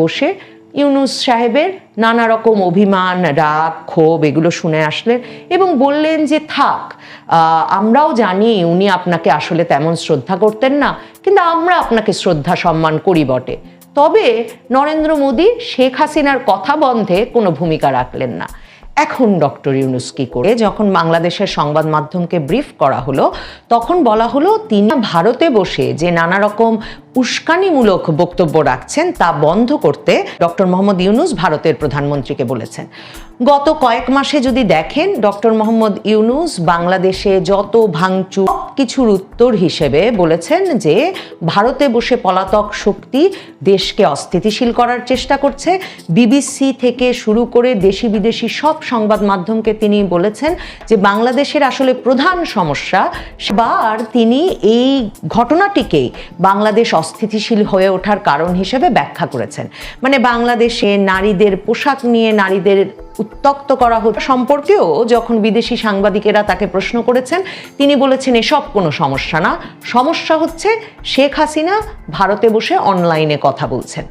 বসে ইউনুস সাহেবের নানা রকম অভিমান, রাগ, ক্ষোভ এগুলো শুনে আসলেন এবং বললেন যে, থাক আমরাও জানি উনি আপনাকে আসলে তেমন শ্রদ্ধা করতেন না, কিন্তু আমরা আপনাকে শ্রদ্ধা সম্মান করি বটে। তবে নরেন্দ্র মোদী শেখ হাসিনার কথা বন্ধে কোনো ভূমিকা রাখলেন না। এখন ডক্টর ইউনুস কি করে? যখন বাংলাদেশের সংবাদ মাধ্যমকে ব্রিফ করা হলো, তখন বলা হলো তিনি ভারতে বসে যে নানা রকম উস্কানিমূলক বক্তব্য রাখছেন তা বন্ধ করতে ডক্টর মোহাম্মদ ইউনুস ভারতের প্রধানমন্ত্রীকে বলেছেন। গত কয়েক মাসে যদি দেখেন, ডক্টর মোহাম্মদ ইউনুস বাংলাদেশে যত ভাঙচুর কিছুর উত্তর হিসেবে বলেছেন যে ভারতে বসে পলাতক শক্তি দেশকে অস্থিতিশীল করার চেষ্টা করছে। বিবিসি থেকে শুরু করে দেশি বিদেশি সব সংবাদ মাধ্যমকে তিনি বলেছেন যে বাংলাদেশের আসলে প্রধান সমস্যা বার তিনি এই ঘটনাটিকেই বাংলাদেশ অস্থিতিশীল হয়ে ওঠার কারণ হিসেবে ব্যাখ্যা করেছেন। মানে বাংলাদেশে নারীদের পোশাক নিয়ে নারীদের উত্তক্ত করা হচ্ছে সম্পর্কেও যখন বিদেশি সাংবাদিকেরা তাকে প্রশ্ন করেছেন, তিনি বলেছেন, এসব কোনো সমস্যা না। সমস্যা হচ্ছে শেখ হাসিনা ভারতে বসে অনলাইনে কথা বলছেন।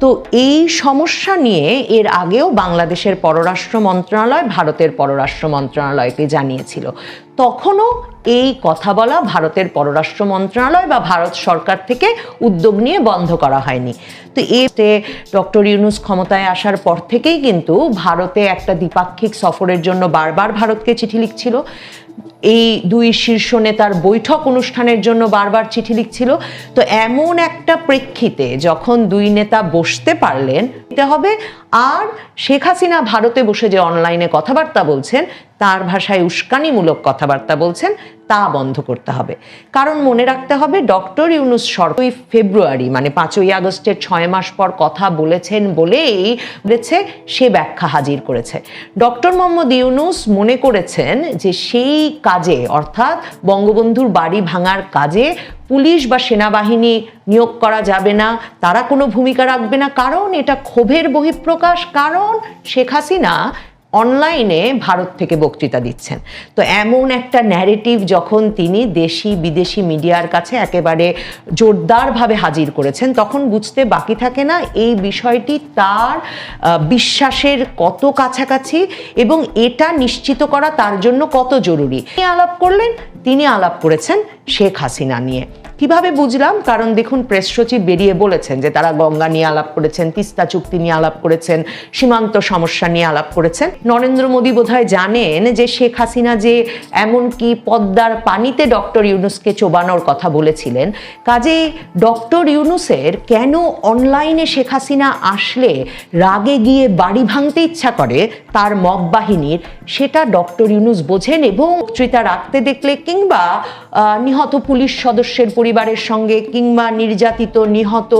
তো এই সমস্যা নিয়ে এর আগেও বাংলাদেশের পররাষ্ট্র মন্ত্রণালয় ভারতের পররাষ্ট্র মন্ত্রণালয়কে জানিয়েছিল। তখনও এই কথা বলা ভারতের পররাষ্ট্র মন্ত্রণালয় বা ভারত সরকার থেকে উদ্যোগ নিয়ে বন্ধ করা হয়নি। তো এতে ডক্টর ইউনুস ক্ষমতায় আসার পর থেকেই কিন্তু ভারতে একটা দ্বিপাক্ষিক সফরের জন্য বারবার ভারতকে চিঠি লিখছিল। এই দুই শীর্ষ নেতার বৈঠক অনুষ্ঠানের জন্য বারবার চিঠি লিখছিল। তো এমন একটা প্রেক্ষিতে যখন দুই নেতা বসতে পারলেন দিতে হবে আর শেখ হাসিনা ভারতে বসে যে অনলাইনে কথাবার্তা বলছেন, তার ভাষায় উস্কানিমূলক কথাবার্তা বলছেন, তা বন্ধ করতে হবে। কারণ মনে রাখতে হবে, ডক্টর ইউনুস সরকারি ফেব্রুয়ারি মানে পাঁচই আগস্টের ছয় মাস পর কথা বলেছেন বলেই বলেছে, সে ব্যাখ্যা হাজির করেছে। ডক্টর মোহাম্মদ ইউনুস মনে করেছেন যে সেই কাজে, অর্থাৎ বঙ্গবন্ধুর বাড়ি ভাঙার কাজে পুলিশ বা সেনাবাহিনী নিয়োগ করা যাবে না, তারা কোনো ভূমিকা রাখবে না। কারণ এটা ক্ষোভের বহিঃপ্রকাশ। কারণ শেখ হাসিনা অনলাইনে ভারত থেকে বক্তৃতা দিচ্ছেন। তো এমন একটা ন্যারেটিভ যখন তিনি দেশি, বিদেশি মিডিয়ার কাছে একেবারে জোরদারভাবে হাজির করেছেন, তখন বুঝতে বাকি থাকে না এই বিষয়টি তার বিশ্বাসের কত কাছাকাছি এবং এটা নিশ্চিত করা তার জন্য কত জরুরি। তিনি আলাপ করলেন, তিনি আলাপ করেছেন শেখ হাসিনা নিয়ে। কীভাবে বুঝলাম? কারণ দেখুন প্রেস সচিব বেরিয়ে বলেছেন যে তারা গঙ্গা নিয়ে আলাপ করেছেন, তিস্তা চুক্তি নিয়ে আলাপ করেছেন, সীমান্ত সমস্যা নিয়ে আলাপ করেছেন। নরেন্দ্র মোদী বোধহয় জানেন যে শেখ হাসিনা যে এমনকি পদ্মার পানিতে ডক্টর ইউনুসকে চোবানোর কথা বলেছিলেন, কাজেই ডক্টর ইউনুসের কেন অনলাইনে শেখ হাসিনা আসলে রাগে গিয়ে বাড়ি ভাঙতে ইচ্ছা করে, তার মব বাহিনীর, সেটা ডক্টর ইউনুস বোঝেন এবং বক্তৃতা রাখতে দেখলে কিংবা নিহত পুলিশ সদস্যের পরিবারের সঙ্গে কিংবা নির্যাতিত নিহত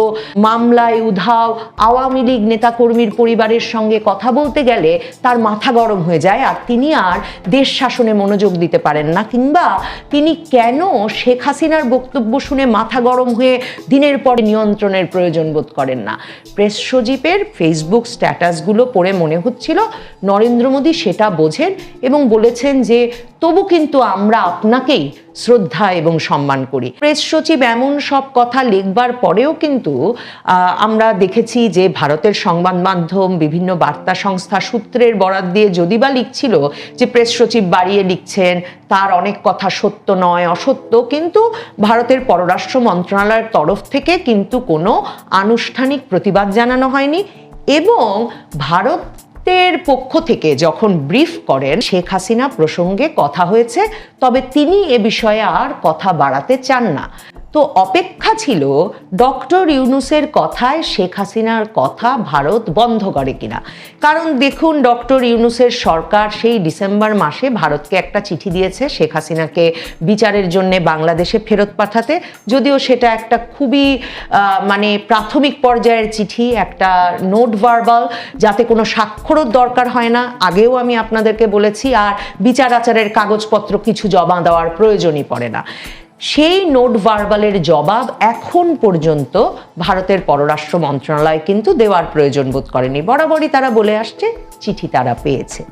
মামলায় উধাও আওয়ামী লীগ নেতাকর্মীর পরিবারের সঙ্গে কথা বলতে গেলে তার মাথা গরম হয়ে যায় আর তিনি আর দেশ শাসনে মনোযোগ দিতে পারেন না কিংবা তিনি কেন শেখ হাসিনার বক্তব্য শুনে মাথা গরম হয়ে দিনের পর নিয়ন্ত্রণের প্রয়োজন বোধ করেন না। প্রেস সজীবের ফেসবুক স্ট্যাটাসগুলো পড়ে মনে হচ্ছিল, নরেন্দ্র মোদী সেটা বোঝেন এবং বলেছেন যে তবু কিন্তু আমরা আপনাকেই শ্রদ্ধা এবং সম্মান করি। প্রেস সচিব এমন সব কথা লিখবার পরেও কিন্তু আমরা দেখেছি যে ভারতের সংবাদ মাধ্যম, বিভিন্ন বার্তা সংস্থা সূত্রের বরাত দিয়ে যদি বা লিখছিল যে প্রেস সচিব বাড়িয়ে লিখছেন, তার অনেক কথা সত্য নয়, অসত্য, কিন্তু ভারতের পররাষ্ট্র মন্ত্রণালয়ের তরফ থেকে কিন্তু কোনো আনুষ্ঠানিক প্রতিবাদ জানানো হয়নি এবং ভারত ভারতের পক্ষ থেকে যখন ব্রিফ করেন, শেখ হাসিনা প্রসঙ্গে কথা হয়েছে, তবে তিনি এ বিষয়ে আর কথা বাড়াতে চান না। তো অপেক্ষা ছিল ডক্টর ইউনুসের কথায় শেখ হাসিনার কথা ভারত বন্ধ করে কিনা। কারণ দেখুন, ডক্টর ইউনুসের সরকার সেই ডিসেম্বর মাসে ভারতকে একটা চিঠি দিয়েছে, শেখ হাসিনাকে বিচারের জন্য বাংলাদেশে ফেরত পাঠাতে। যদিও সেটা একটা খুবই মানে প্রাথমিক পর্যায়ের চিঠি, একটা নোট ভার্বাল, যাতে কোনো স্বাক্ষরও দরকার হয় না। আগেও আমি আপনাদেরকে বলেছি, আর বিচার আচারের কাগজপত্র কিছু জমা দেওয়ার প্রয়োজনই পড়ে না। সেই নোট ভার্বালের জবাব এখন পর্যন্ত ভারতের পররাষ্ট্র মন্ত্রণালয় কিন্তু দেওয়ার প্রয়োজন বোধ করেনি। বরাবরই তারা বলে আসছে, চিঠি তারা পেয়েছে।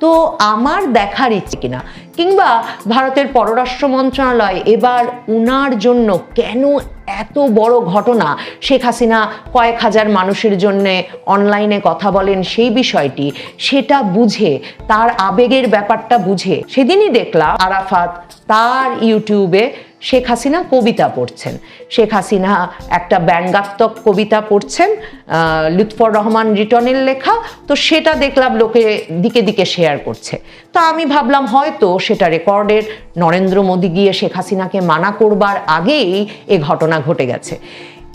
তো আমার দেখার ইচ্ছে কিনা? কিংবা ভারতের পররাষ্ট্র মন্ত্রণালয় এবার উনার জন্য কেন এত বড় ঘটনা। শেখ হাসিনা কয়েক হাজার মানুষের জন্যে অনলাইনে কথা বলেন সেই বিষয়টি, সেটা বুঝে, তার আবেগের ব্যাপারটা বুঝে, সেদিনই দেখলাম আরাফাত তার ইউটিউবে শেখ হাসিনা কবিতা পড়ছেন। শেখ হাসিনা একটা ব্যঙ্গাত্মক কবিতা পড়ছেন লুৎফর রহমান রিটনের লেখা। তো সেটা দেখলাম লোকে দিকে দিকে শেয়ার করছে। তা আমি ভাবলাম হয়তো সেটা রেকর্ডের নরেন্দ্র মোদী গিয়ে শেখ হাসিনাকে মানা করবার আগেই এ ঘটনা ঘটে গেছে।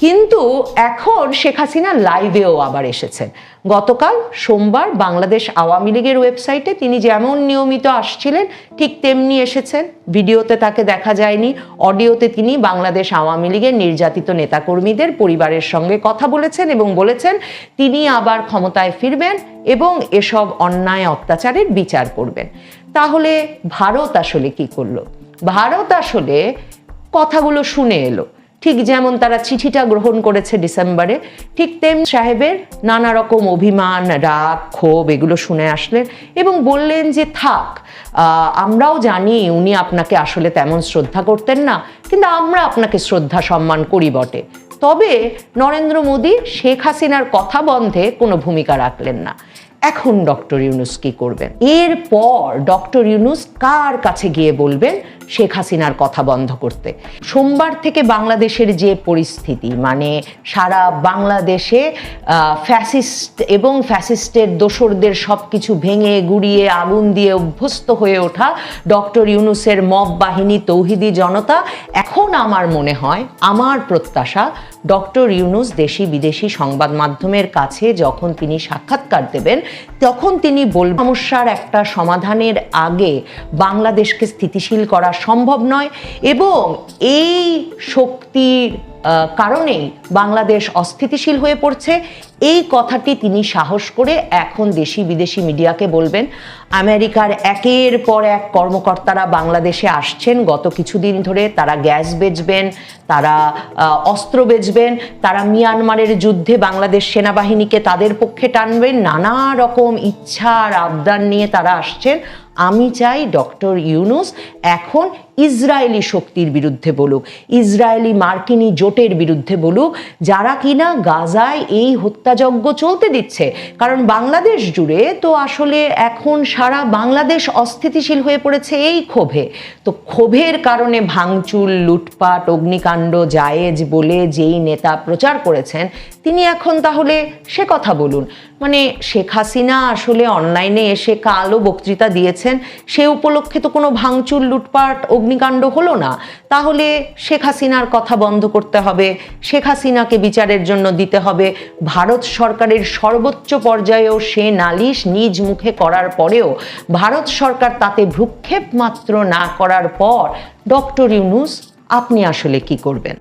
কিন্তু এখন শেখ হাসিনা লাইভেও আবার এসেছেন। গতকাল সোমবার বাংলাদেশ আওয়ামী লীগের ওয়েবসাইটে তিনি যেমন নিয়মিত আসছিলেন, ঠিক তেমনি এসেছেন। ভিডিওতে তাকে দেখা যায়নি, অডিওতে তিনি বাংলাদেশ আওয়ামী লীগের নির্যাতিত নেতাকর্মীদের পরিবারের সঙ্গে কথা বলেছেন এবং বলেছেন, তিনি আবার ক্ষমতায় ফিরবেন এবং এসব অন্যায় অত্যাচারের বিচার করবেন। তাহলে ভারত আসলে কি করল? ভারত আসলে কথাগুলো শুনে এলো। ঠিক যেমন তারা চিঠিটা গ্রহণ করেছে ডিসেম্বরে, ঠিক তেম সাহেবের নানা রকম অভিমান, রাগ, ক্ষোভ, এগুলো শুনে আসলেন এবং বললেন যে, থাক আমরাও জানি উনি আপনাকে আসলে তেমন শ্রদ্ধা করতেন না, কিন্তু আমরা আপনাকে শ্রদ্ধা সম্মান করি বটে। তবে নরেন্দ্র মোদী শেখ হাসিনার কথা বন্ধে কোনো ভূমিকা রাখলেন না। এখন ডক্টর ইউনুস কি করবেন? এরপর ডক্টর ইউনুস কার কাছে গিয়ে বলবেন শেখ হাসিনার কথা বন্ধ করতে। সোমবার থেকে বাংলাদেশের যে পরিস্থিতি মানে সারা বাংলাদেশে ফ্যাসিস্ট এবং ফ্যাসিস্টের দোসরদের সব কিছু ভেঙে গুড়িয়ে আগুন দিয়ে অভ্যস্ত হয়ে ওঠা ডক্টর ইউনুসের মব বাহিনী তৌহিদি জনতা, এখন আমার মনে হয়, আমার প্রত্যাশা, ডক্টর ইউনুস দেশি বিদেশি সংবাদ মাধ্যমের কাছে যখন তিনি সাক্ষাৎকার দেবেন, তখন তিনি বল সমস্যার একটা সমাধানের আগে বাংলাদেশকে স্থিতিশীল করা সম্ভব নয়। এবং এই শক্তির কারণেই বাংলাদেশ অস্থিতিশীল হয়ে পড়ছে। এই কথাটি তিনি সাহস করে এখন দেশি বিদেশি মিডিয়াকে বলবেন, আমেরিকার একের পর এক কর্মকর্তারা বাংলাদেশে আসছেন। গত কিছুদিন ধরে তারা গ্যাস বেচবেন, তারা অস্ত্র বেচবেন, তারা মিয়ানমারের যুদ্ধে বাংলাদেশ সেনাবাহিনীকে তাদের পক্ষে টানবেন। নানা রকম ইচ্ছা আর আবদার নিয়ে তারা আসছেন। আমি চাই ডক্টর ইউনুস এখন ইসরায়েলি শক্তির বিরুদ্ধে বলুক, ইসরায়েলি মার্কিনী জোটের বিরুদ্ধে বলুক, যারা কিনা গাজায় এই হত্যাযজ্ঞ চলতে দিচ্ছে। কারণ বাংলাদেশ জুড়ে তো আসলে এখন সারা বাংলাদেশ অস্থিতিশীল হয়ে পড়েছে এই ক্ষোভে। তো ক্ষোভের কারণে ভাঙচুর, লুটপাট, অগ্নিকাণ্ড, জায়েজ বলে যেই নেতা প্রচার করেছেন, তিনি এখন তাহলে সে কথা বলুন। মানে শেখ হাসিনা আসলে অনলাইনে এসে কালো বক্তৃতা দিয়েছেন, সে উপলক্ষে তো কোনো ভাঙচুর, লুটপাট অগ্নিকাণ্ড হলো না, তাহলে শেখ হাসিনার কথা বন্ধ করতে হবে, শেখ হাসিনাকে বিচারের জন্য দিতে হবে। ভারত সরকারের সর্বোচ্চ পর্যায়েও সে নালিশ নিজ মুখে করার পরেও ভারত সরকার তাতে ভ্রুক্ষেপ মাত্র না করার পর, ডক্টর ইউনুস, আপনি আসলে কি করবেন?